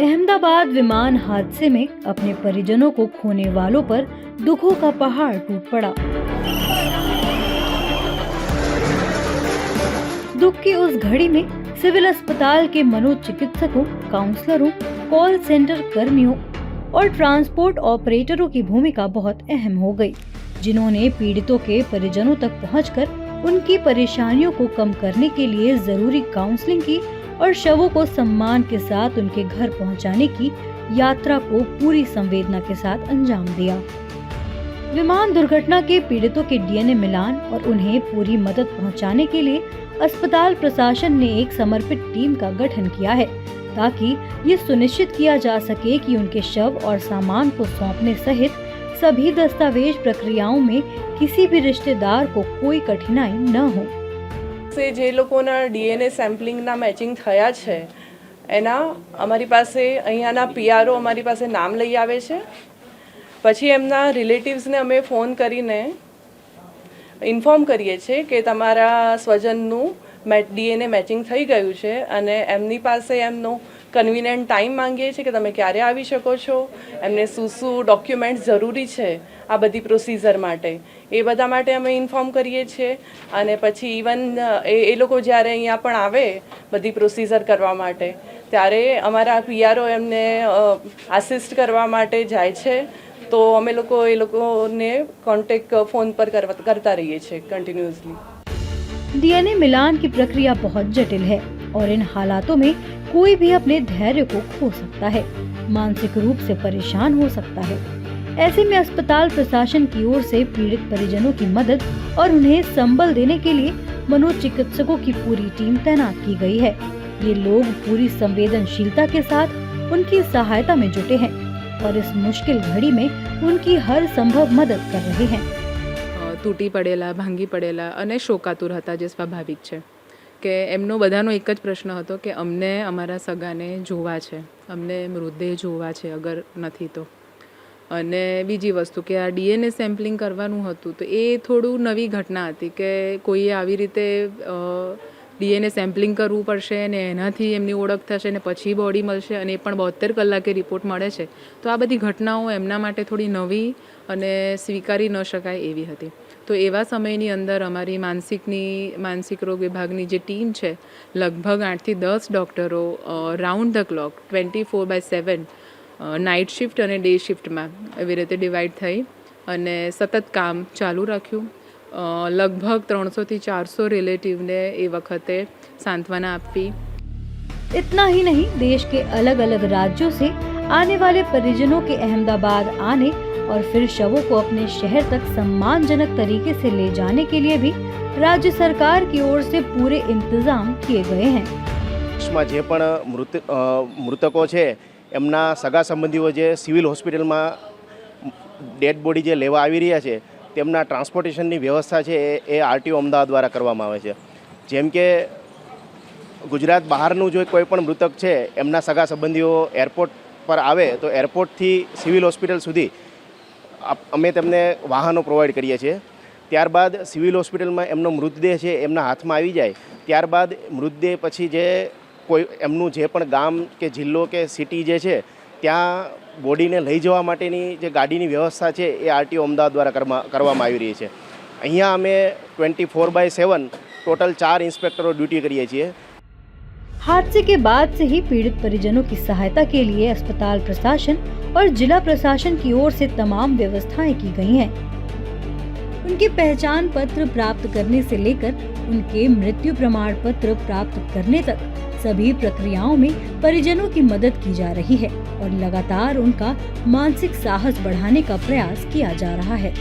अहमदाबाद विमान हादसे में अपने परिजनों को खोने वालों पर दुखों का पहाड़ टूट पड़ा। दुख की उस घड़ी में सिविल अस्पताल के मनोचिकित्सकों, काउंसलरों, कॉल सेंटर कर्मियों और ट्रांसपोर्ट ऑपरेटरों की भूमिका बहुत अहम हो गई, जिन्होंने पीड़ितों के परिजनों तक पहुंचकर उनकी परेशानियों को कम करने के लिए ज़रूरी काउंसलिंग की और शवों को सम्मान के साथ उनके घर पहुँचाने की यात्रा को पूरी संवेदना के साथ अंजाम दिया। विमान दुर्घटना के पीड़ितों के डीएनए मिलान और उन्हें पूरी मदद पहुँचाने के लिए अस्पताल प्रशासन ने एक समर्पित टीम का गठन किया है, ताकि ये सुनिश्चित किया जा सके कि उनके शव और सामान को सौंपने सहित सभी दस्तावेज़ प्रक्रियाओं में किसी भी रिश्तेदार को कोई कठिनाई न हो। સે જે લોકોના ડીએનએ સેમ્પલિંગના મેચિંગ થયા છે, એના અમારી પાસે અહીંયાના પીઆરઓ અમારી પાસે નામ લઈ આવે છે. પછી એમના રિલેટિવ્સને અમે ફોન કરીને ઇન્ફોર્મ કરીએ છીએ કે તમારા સ્વજનનું ડીએનએ મેચિંગ થઈ ગયું છે અને એમની પાસે એમનો કન્વિનિયન્ટ ટાઈમ માંગીએ છીએ કે તમે ક્યારે આવી શકો છો એમને શું શું ડોક્યુમેન્ટ્સ જરૂરી છે આ બધી પ્રોસિજર માટે એ બધા માટે અમે ઇન્ફોર્મ કરીએ છીએ અને પછી ઇવન એ એ લોકો જ્યારે અહીંયા પણ આવે બધી પ્રોસિજર કરવા માટે ત્યારે અમારા પીઆરઓ એમને આસિસ્ટ કરવા માટે જાય છે તો અમે લોકો એ લોકોને કોન્ટેક ફોન પર કરવા કરતા રહીએ છીએ કન્ટિન્યુઅસલી डीएनए मिलान की प्रक्रिया बहुत जटिल है और इन हालातों में कोई भी अपने धैर्य को खो सकता है मानसिक रूप से परेशान हो सकता है ऐसे में अस्पताल प्रशासन की ओर से पीड़ित परिजनों की मदद और उन्हें संबल देने के लिए मनोचिकित्सकों की पूरी टीम तैनात की गई है ये लोग पूरी संवेदनशीलता के साथ उनकी सहायता में जुटे हैं और इस मुश्किल घड़ी में उनकी हर संभव मदद कर रहे हैं અ, તૂટી પડેલા ભાંગી પડેલા અને શોકાતુર હતા જે સ્વાભાવિક છે કે એમનો બધાનો એક જ પ્રશ્ન હતો કે અમને અમારા સગાને જોવા છે, અમને મૃતદેહ જોવા છે અગર નથી તો. અને બીજી વસ્તુ કે આ ડીએનએ સેમ્પલિંગ કરવાનું હતું તો એ થોડું નવી ઘટના હતી કે કોઈએ આવી રીતે ડીએનએ સેમ્પલિંગ કરવું પડશે અને એનાથી એમની ઓળખ થશે ને પછી બોડી મળશે અને એ પણ બોતેર કલાકે રિપોર્ટ મળે છે. તો આ બધી ઘટનાઓ એમના માટે થોડી નવી અને સ્વીકારી ન શકાય એવી હતી. તો એવા સમયની અંદર અમારી માનસિકની માનસિક રોગ વિભાગની જે ટીમ છે લગભગ આઠથી દસ ડૉક્ટરો round the clock twenty four by seven night shift અને ડે શિફ્ટમાં એવી રીતે ડિવાઈડ થઈ અને સતત કામ ચાલુ રાખ્યું અ, લગભગ ત્રણસોથી ચારસો રિલેટિવને એ વખતે સાંત્વના આપવી इतना ही नहीं देश के अलग अलग राज्यों से आने वाले परिजनों के अहमदाबाद आने और फिर शवों को अपने शहर तक सम्मानजनक तरीके से ले जाने के लिए भी राज्य सरकार की ओर से पूरे इंतजाम किए गए हैं દેશમાં જે પણ મૃત અ, મૃતકો છે એમના સગા સંબંધીઓ જે સિવિલ હોસ્પિટલમાં ડેડ બોડી જે લેવા આવી રહ્યા છે તેમના ટ્રાન્સપોર્ટેશનની વ્યવસ્થા છે એ એ આરટીઓ અમદાવાદ દ્વારા કરવામાં આવે છે જેમ કે ગુજરાત બહારનું જો કોઈ પણ મૃતક છે એમના સગા સંબંધીઓ એરપોર્ટ પર આવે તો એરપોર્ટથી સિવિલ હોસ્પિટલ સુધી અમે તેમને વાહનો પ્રોવાઈડ કરીએ છીએ. ત્યારબાદ સિવિલ હોસ્પિટલમાં એમનો મૃતદેહ છે, એમના હાથમાં આવી જાય. ત્યારબાદ મૃતદેહ પછી જે કોઈ એમનું જે પણ ગામ કે જિલ્લો કે સિટી જે છે, ત્યાં બોડીને લઈ જવા માટેની જે ગાડીની વ્યવસ્થા છે એ આરટીઓ અમદાવાદ દ્વારા કરવા- કરવામાં આવી રહી છે. અહીંયા અમે twenty four by seven total ચાર ઇન્સ્પેક્ટરો ડ્યુટી કરીએ છીએ. हादसे के बाद से ही पीड़ित परिजनों की सहायता के लिए अस्पताल प्रशासन और जिला प्रशासन की ओर से तमाम व्यवस्थाएँ की गई हैं। उनके पहचान पत्र प्राप्त करने से लेकर उनके मृत्यु प्रमाण पत्र प्राप्त करने तक सभी प्रक्रियाओं में परिजनों की मदद की जा रही है और लगातार उनका मानसिक साहस बढ़ाने का प्रयास किया जा रहा है